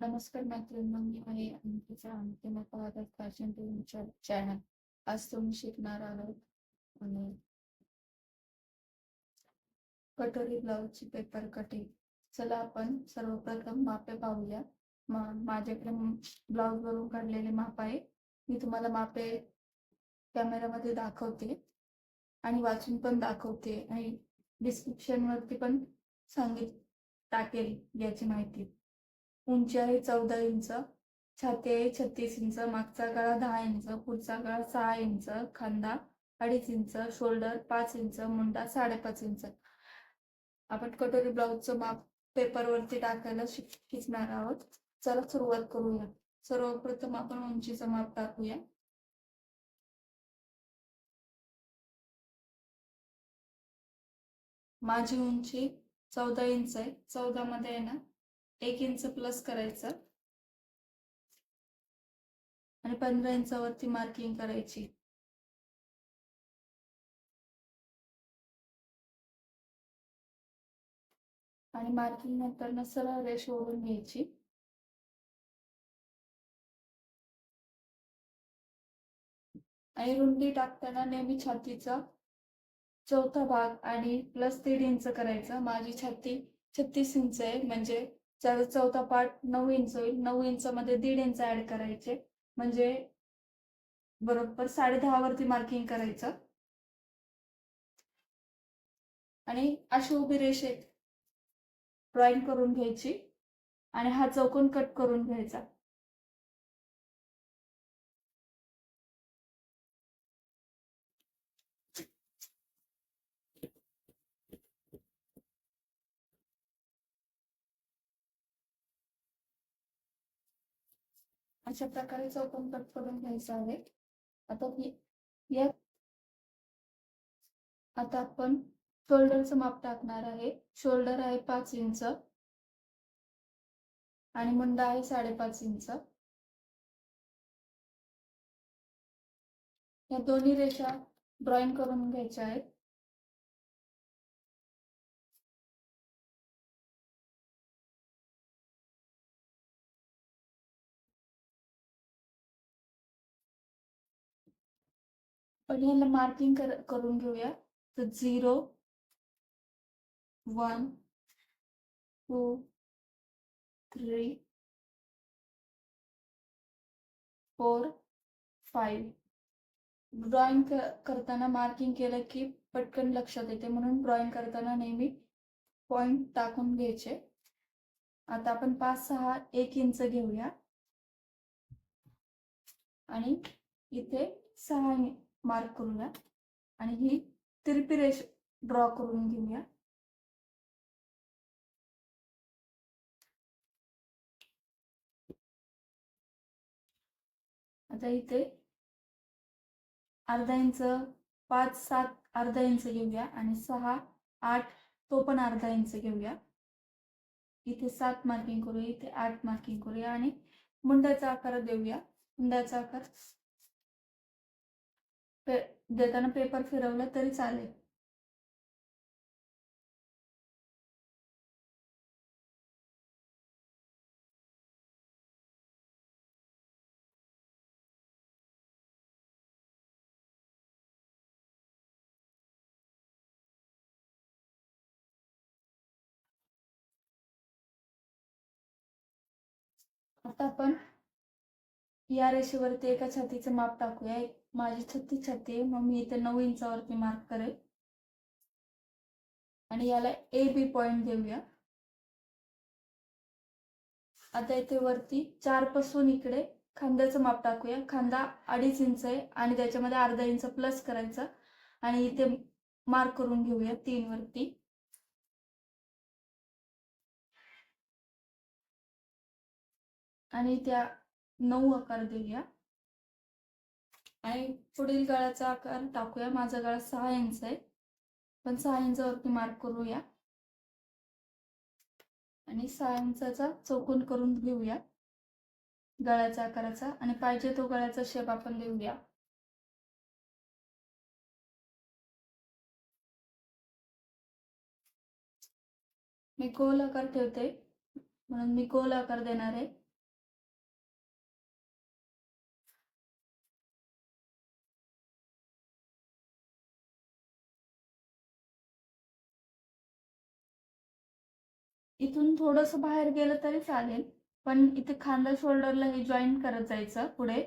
नमस्कार मैत्रिणींनो मी आहे अंकिता आणि तुम्ही पाहत आहात फॅशन टीव्हीच्या चॅनल आज तुम्ही शिकणार आहोत आणि कटोरी ब्लाऊजची पेपर कटिंग चला आपण सर्वप्रथम मापे पाहूया. मा माझ्याकडे ब्लाऊज वरून काढलेले माप आहे. मी तुम्हाला मापे कॅमेरामध्ये दाखवते आणि वाचून पण दाखवते. आणि डिस्क्रिप्शन वरती पण सांगित टाकेल याची माहिती. उंची आहे चौदा इंच छाती आहे छत्तीस इंच मागचा गळा दहा इंच पुढचा गळा सहा इंच खांदा अडीच इंच शोल्डर पाच इंच मुंडा साडेपाच इंच. आपण कटोरी ब्लाऊजचं माप पेपरवरती टाकायला शिक शिकणार आहोत. चला सुरुवात करूया. सर्वप्रथम आपण उंचीचं माप टाकूया. माझी उंची चौदा इंच आहे. चौदा मध्ये आहे ना? एक इंच प्लस करायचं. आणि पंधरा इंचावरती मार्किंग करायची. आणि मार्किंग नंतर सरळ रेष ओढून घ्यायची. आणि रुंदी टाकताना नेहमी छातीचा चौथा भाग आणि प्लस दीड इंच करायचं. माझी छाती छत्तीस इंच आहे म्हणजे चौथा पार्ट नऊ इंच होईल. नऊ इंच मध्ये दीड इंच ऍड करायचे. म्हणजे बरोबर साडे दहा वरती मार्किंग करायचं. आणि अशी उभी रेषेत ड्रॉइंग करून घ्यायची. आणि हा चौकोन कट करून घ्यायचा. अशा प्रकारे चौकोन कट करून घ्यायचा आहे. आता या आता आपण शोल्डरचं माप टाकणार आहे. शोल्डर आहे पाच इंच. आणि मुंडा आहे साडेपाच इंच. या दोन्ही रेषा ड्रॉइंग करून घ्यायच्या आहेत. पण याला मार्किंग कर करून घेऊया. तर zero one two three four five drawing करताना मार्किंग केलं की पटकन लक्षात येते. म्हणून ड्रॉइंग करताना नेहमी पॉइंट टाकून घ्यायचे. आता आपण पाच सहा एक इंच घेऊया. आणि इथे सहा मार्क करूया. आणि ही तिरपी रेष ड्रॉ करून घेऊया. आता इथे अर्धा इंच पाच सात अर्धा इंच घेऊया आणि सहा आठ तो पण अर्धा इंच घेऊया. इथे सात मार्किंग करूया इथे आठ मार्किंग करूया आणि मुंड्याचा आकार देऊया. मुंड्याचा आकार पे देताना पेपर फिरवलं तरी चालेल. आता आपण या रेषेवरती एका छातीचं माप टाकूया. एक माझी छत्तीस छाती आहे मग मी इथे नऊ इंचावरती मार्क करेल. आणि याला ए बी पॉइंट देऊया. आता इथे वरती चारपासून इकडे खांद्याचं माप टाकूया. खांदा अडीच इंच आहे आणि त्याच्यामध्ये अर्धा इंच प्लस करायचा. आणि इथे मार्क करून घेऊया तीन वरती. आणि त्या नऊ आकार देऊया. आणि पुढील गळ्याचा आकार टाकूया. माझा गळा सहा इंच आहे. पण सहा इंचावरती मार्क करूया. आणि सहा इंचाचा चौकोन करून घेऊया. गळ्याच्या आकाराचा आणि पाहिजे तो गळ्याचा शेप आपण देऊया मी गोल आकार ठेवते. म्हणून मी गोल आकार देणार आहे. इथून थोडस बाहेर गेलं तरी चालेल पण इथे खांदा शोल्डरला हे जॉईन करत जायचं पुढे.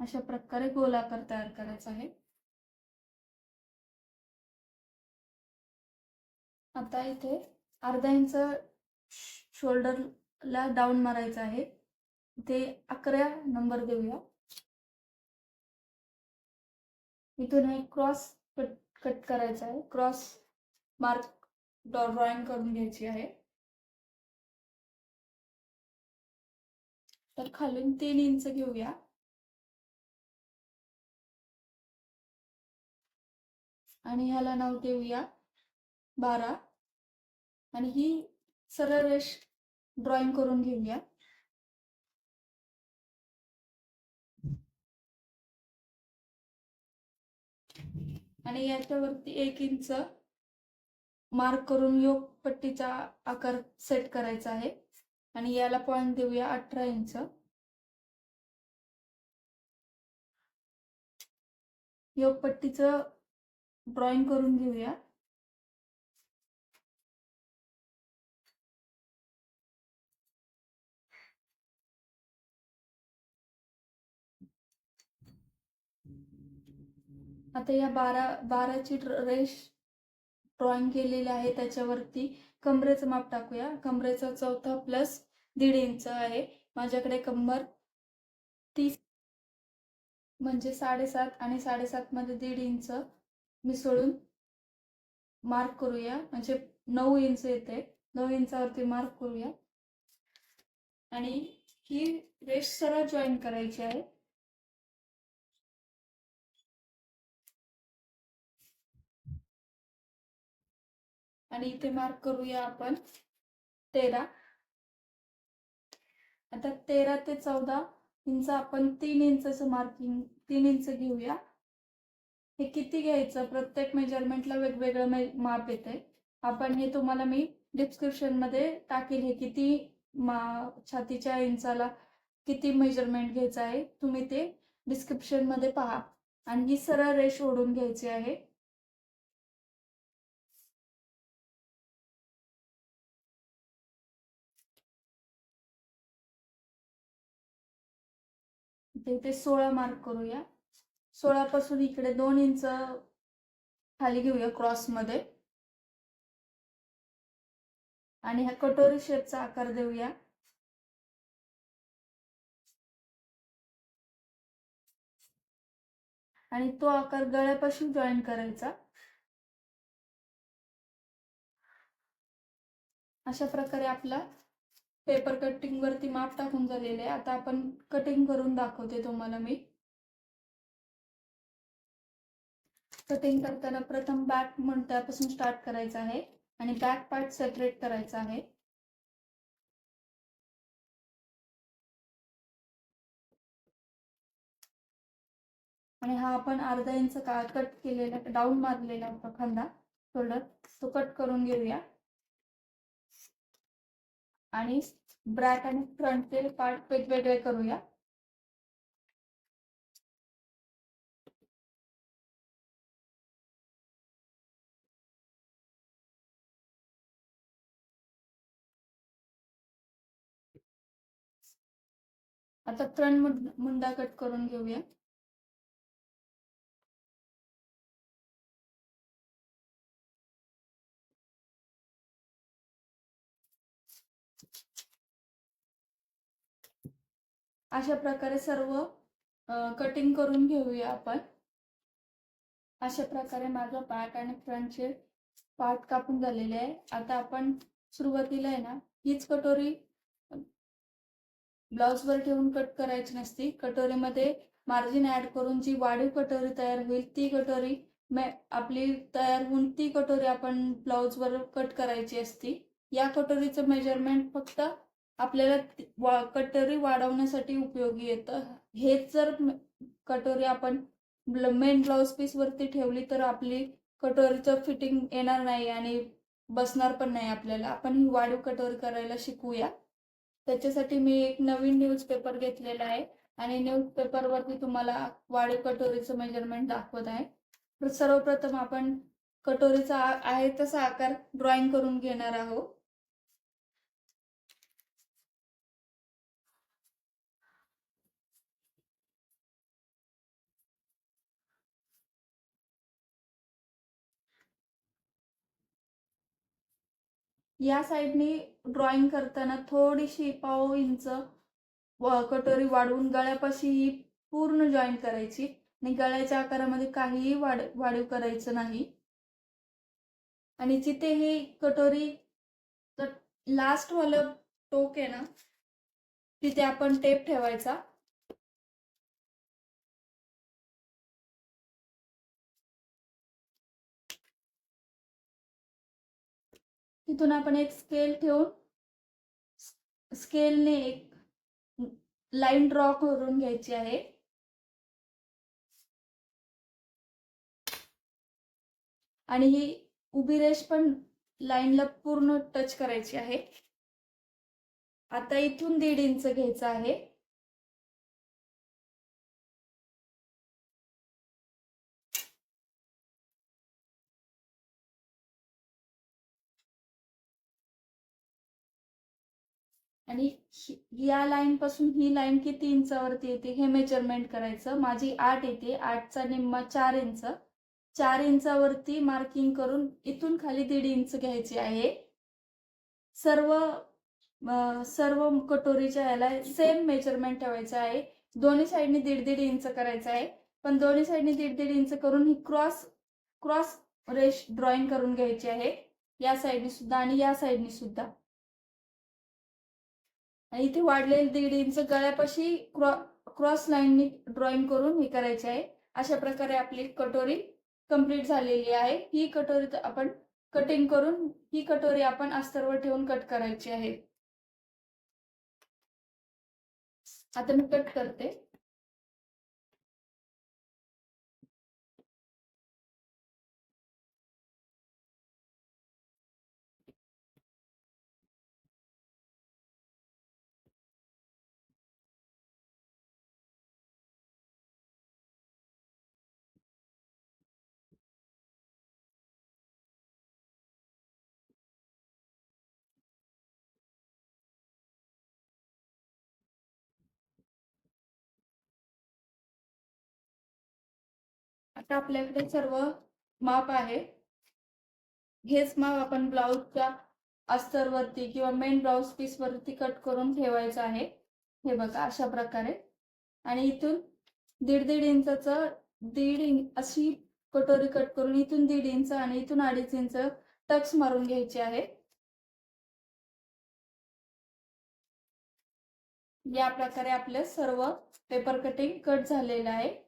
अशा प्रकारे गोलाकार तयार करायचा आहे. आता इथे अर्धा इंच शोल्डरला डाऊन मारायचं आहे. इथे अकरा नंबर देऊया. इथून एक क्रॉस कट करायचा आहे. क्रॉस मार्क ड्रॉइंग करून घ्यायची आहे. तर खालून तीन इंच घेऊया. आणि ह्याला नाव देऊया बारा. आणि ही सरळ रेष ड्रॉइंग करून घेऊया. आणि याच्यावरती एक इंच मार्क करून योग पट्टीचा आकार सेट करायचा आहे. आणि याला पॉइंट देऊया अठरा इंच योग पट्टीचं ड्रॉइंग करून घेऊया. आता या बारा बाराची रेश ड्रॉइंग केलेली आहे त्याच्यावरती. कमरेचं माप टाकूया. कमरेचा चौथा प्लस दीड इंच आहे. माझ्याकडे कंबर तीस म्हणजे साडेसात आणि साडेसातमध्ये दीड इंच मिसळून मार्क करूया. म्हणजे नऊ इंच येते. नऊ इंचावरती मार्क करूया. आणि ही रेश सरळ जॉईन करायची आहे. आणि इथे मार्क करूया आपण तेरा. आता तेरा ते चौदा इंच आपण तीन इंचचं मार्किंग तीन इंच घेऊया. हे किती घ्यायचं? प्रत्येक मेजरमेंटला वेगवेगळं मे माप येते. आपण हे तुम्हाला मी डिस्क्रिप्शनमध्ये टाकेल हे किती मा छातीच्या इंचाला किती मेजरमेंट घ्यायचं आहे तुम्ही ते डिस्क्रिप्शनमध्ये पहा. आणि ही सरळ रेष ओढून घ्यायची आहे. इथे सोळा मार्क करूया. सोळा पासून इकडे दोन इंच खाली घेऊया क्रॉसमध्ये. आणि ह्या कटोरी शेपचा आकार देऊया. आणि तो आकार गळ्यापासून जॉईन करायचा. अशा प्रकारे आपला पेपर कटिंग वरती माप टाकून झालेले आहे. आता आपण कटिंग करून दाखवते तुम्हाला मी. कटिंग करताना प्रथम बॅक त्यापासून स्टार्ट करायचं आहे आणि बॅक पार्ट सेपरेट करायचा आहे. आणि हा आपण अर्धा इंच का कट केलेला डाऊन मारलेला होता खांदा शोल्डर तो कट करून घेऊया. आणि ब्रॅक आणि फ्रंटचे पार्ट वेगवेगळे करूया. आता फ्रंट मुंडा कट करून घेऊया. अशा प्रकारे सर्व कटिंग करून घेऊया आपण. अशा प्रकारे माझा पार्ट आणि फ्रंटचे पार्ट कापून झालेले आहे. आता आपण सुरुवातीला आहे ना हीच कटोरी ब्लाउजवर ठेवून कट करायची नसती. कटोरीमध्ये मार्जिन ऍड करून जी वाढीव कटोरी तयार होईल ती कटोरी आपली तयार होऊन ती कटोरी आपण ब्लाउजवर कट करायची असती. या कटोरीचं मेजरमेंट फक्त आपल्याला कटोरी वाढवण्यासाठी उपयोगी येतं. हेच जर कटोरी आपण मेन ब्लाउज पीस वरती ठेवली तर आपली कटोरीचं फिटिंग येणार नाही आणि बसणार पण नाही आपल्याला. आपण ही वाढीव कटोरी करायला शिकूया. त्याच्यासाठी मी एक नवीन न्यूजपेपर घेतलेला आहे आणि न्यूजपेपरवरती तुम्हाला वाढीव कटोरीचं मेजरमेंट दाखवत आहे. तर सर्वप्रथम आपण कटोरीचा आहे तसा आकार ड्रॉइंग करून घेणार आहोत. या साईडने ड्रॉइंग करताना थोडीशी पाव इंच कटोरी वाढवून गळ्यापाशी ही पूर्ण जॉईन करायची. आणि गळ्याच्या आकारामध्ये काहीही वाढ वाढीव करायचं नाही. आणि जिथे ही कटोरी लास्ट वालं टोक आहे ना तिथे आपण टेप ठेवायचा. तिथून आपण एक स्केल ठेवून स्केलने एक लाईन ड्रॉ करून घ्यायची आहे. आणि ही उभी रेष पण लाईनला पूर्ण टच करायची आहे. आता इथून दीड इंच घ्यायचं आहे. आणि या लाईन पासून ही लाईन किती इंचावरती येते हे मेजरमेंट करायचं. माझी आठ येते. आठचा निम्मा चार इंच चार इंचावरती मार्किंग करून इथून खाली दीड इंच घ्यायची आहे. सर्व सर्व कटोरीच्या याला सेम मेजरमेंट ठेवायचं आहे. दोन्ही साईडनी दीड दीड इंच करायचं आहे. पण दोन्ही साईडनी दीड दीड इंच करून ही क्रॉस क्रॉस रेश ड्रॉइंग करून घ्यायची आहे. या साईडनी सुद्धा आणि या साईडनी सुद्धा. आणि इथे वाढलेले दीड इंच गळ्यापाशी क्रॉ क्रॉस लाईननी ड्रॉइंग करून हे करायचे आहे. अशा प्रकारे आपली कटोरी कंप्लीट झालेली आहे. ही कटोरी आपण कटिंग करून ही कटोरी आपण अस्तरवर ठेवून कट करायची आहे. आता मी कट करते. आता आपल्याकडे सर्व माप आहे. हेच माप आपण ब्लाऊजच्या अस्तरवरती किंवा मेन ब्लाऊज पीस वरती कट करून ठेवायचं आहे. हे बघा अशा प्रकारे. आणि इथून दीड दीड इंचाचं दीड इंच अशी कटोरी कट करून इथून दीड इंच आणि इथून अडीच इंच टक्स मारून घ्यायचे आहे. या प्रकारे आपलं सर्व पेपर कटिंग कट झालेलं आहे.